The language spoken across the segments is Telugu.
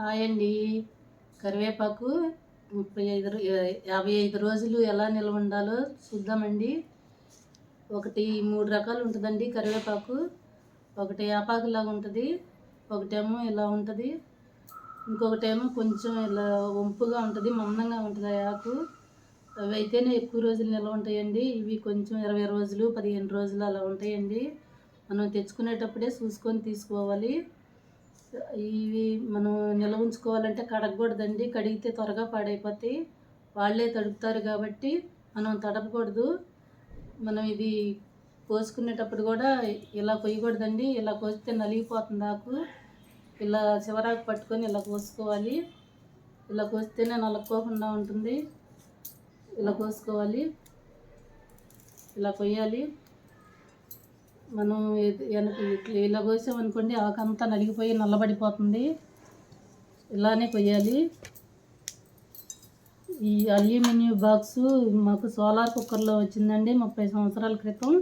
హాయ్ అండి. కరివేపాకు ముప్పై ఐదు యాభై ఐదు రోజులు ఎలా నిల్వ ఉండాలో చూద్దామండి. ఒకటి మూడు రకాలు ఉంటుందండి కరివేపాకు. ఒకటి యాపాకులాగా ఉంటుంది ఒకటేమో ఇలా ఉంటుంది ఇంకొకటేమో కొంచెం ఇలా వంపుగా ఉంటుంది మందంగా ఉంటుంది ఆకు. అవి అయితేనే ఎక్కువ రోజులు నిల్వ ఉంటాయండి. ఇవి కొంచెం ఇరవై రోజులు పదిహేను రోజులు అలా ఉంటాయండి. మనం తెచ్చుకునేటప్పుడే చూసుకొని తీసుకోవాలి. ఇవి మనం నిల్వ ఉంచుకోవాలంటే కడగకూడదండి. కడిగితే త్వరగా పాడైపోతాయి. వాళ్ళే తడుపుతారు కాబట్టి మనం తడపకూడదు. మనం ఇది కోసుకునేటప్పుడు కూడా ఇలా కొయ్యకూడదండి. ఇలా కోస్తే నలిగిపోతుంది ఆకు. ఇలా చివరాకు పట్టుకొని ఇలా కోసుకోవాలి. ఇలా కోస్తేనే నలక్కోకుండా ఉంటుంది. ఇలా కోసుకోవాలి. ఇలా కొయ్యాలి. మనం వెనక ఇట్లా ఇలా కోసామనుకోండి ఆకంతా నలిగిపోయి నల్లబడిపోతుంది. ఇలానే కొయ్యాలి. ఈ అల్యూమినియం బాక్సు మాకు సోలార్ కుక్కర్లో వచ్చిందండి ముప్పై సంవత్సరాల క్రితం.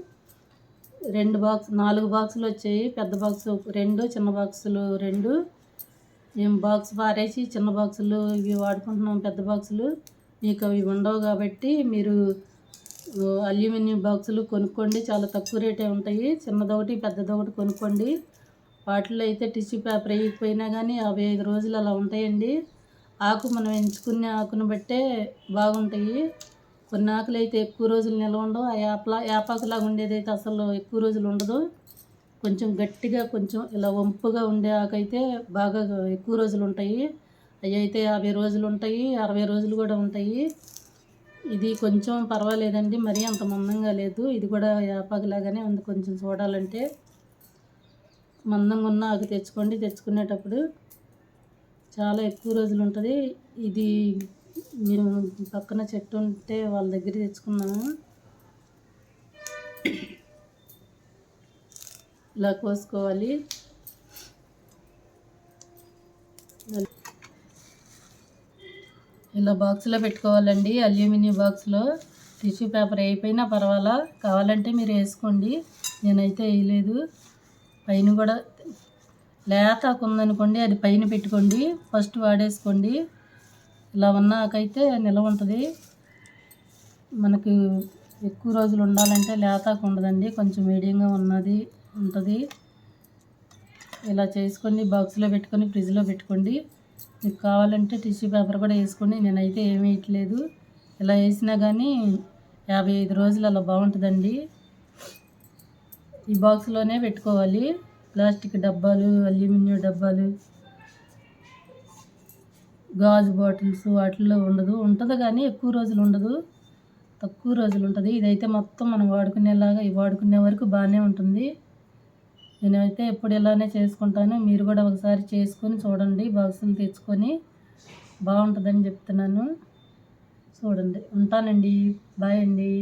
రెండు బాక్స్ నాలుగు బాక్సులు వచ్చాయి. పెద్ద బాక్స్ రెండు చిన్న బాక్సులు రెండు. మేము బాక్స్ పారేసి చిన్న బాక్సులు ఇవి వాడుకుంటున్నాం పెద్ద బాక్సులు. మీకు అవి ఉండవు కాబట్టి మీరు అల్యూమినియం బాక్సులు కొనుక్కోండి. చాలా తక్కువ రేటే ఉంటాయి. చిన్నదొకటి పెద్దదొకటి కొనుక్కోండి. వాటిలో అయితే టిష్యూ పేపర్ వేయకపోయినా కానీ యాభై ఐదు రోజులు అలా ఉంటాయండి. ఆకు మనం ఎంచుకునే ఆకును బట్టే బాగుంటాయి. కొన్ని ఆకులు అయితే ఎక్కువ రోజులు నిల్వ ఉండవు. ఆ యాపలా యాపాకులాగా ఉండేది అయితే అసలు ఎక్కువ రోజులు ఉండదు. కొంచెం గట్టిగా కొంచెం ఇలా వంపుగా ఉండే ఆకు అయితే బాగా ఎక్కువ రోజులు ఉంటాయి. అవి అయితే యాభై రోజులు ఉంటాయి. అరవై రోజులు కూడా ఉంటాయి. ఇది కొంచెం పర్వాలేదండి మరీ అంత మందంగా లేదు. ఇది కూడా యాపాకులాగానే ఉంది కొంచెం చూడాలంటే. మందంగా ఉన్న ఆకు తెచ్చుకోండి తెచ్చుకునేటప్పుడు చాలా ఎక్కువ రోజులు ఉంటుంది. ఇది మేము పక్కన చెట్టు ఉంటే వాళ్ళ దగ్గర తెచ్చుకున్నాము. ఇలా కోసుకోవాలి. ఇలా బాక్స్లో పెట్టుకోవాలండి. అల్యూమినియం బాక్స్లో టిష్యూ పేపర్ అయిపోయినా పర్వాలా. కావాలంటే మీరు వేసుకోండి. నేనైతే వేయలేదు. పైన కూడా లేతకు ఉందనుకోండి అది పైన పెట్టుకోండి. ఫస్ట్ వాడేసుకోండి. ఇలా ఉన్నాకైతే నిల్వ ఉంటుంది. మనకు ఎక్కువ రోజులు ఉండాలంటే లేతాకు ఉండదండి. కొంచెం మీడియంగా ఉన్నది ఉంటుంది. ఇలా చేసుకొని బాక్స్లో పెట్టుకొని ఫ్రిడ్జ్లో పెట్టుకోండి. మీకు కావాలంటే టిష్యూ పేపర్ కూడా వేసుకొని నేనైతే ఏమీ వేయట్లేదు. ఇలా వేసినా కానీ యాభై ఐదు రోజులు అలా బాగుంటుందండి. ఈ బాక్స్లోనే పెట్టుకోవాలి. ప్లాస్టిక్ డబ్బాలు అల్యూమినియం డబ్బాలు గాజు బాటిల్స్ వాటిల్లో ఉండదు. ఉంటుంది కానీ ఎక్కువ రోజులు ఉండదు. తక్కువ రోజులు ఉంటుంది. ఇదైతే మొత్తం మనం వాడుకునేలాగా వాడుకునే వరకు బాగానే ఉంటుంది. నేనైతే ఎప్పుడు ఇలానే చేసుకుంటాను. మీరు కూడా ఒకసారి చేసుకొని చూడండి. బాక్సులు తెచ్చుకొని బాగుంటుందని చెప్తున్నాను. చూడండి. ఉంటానండి. బాయ్ అండి.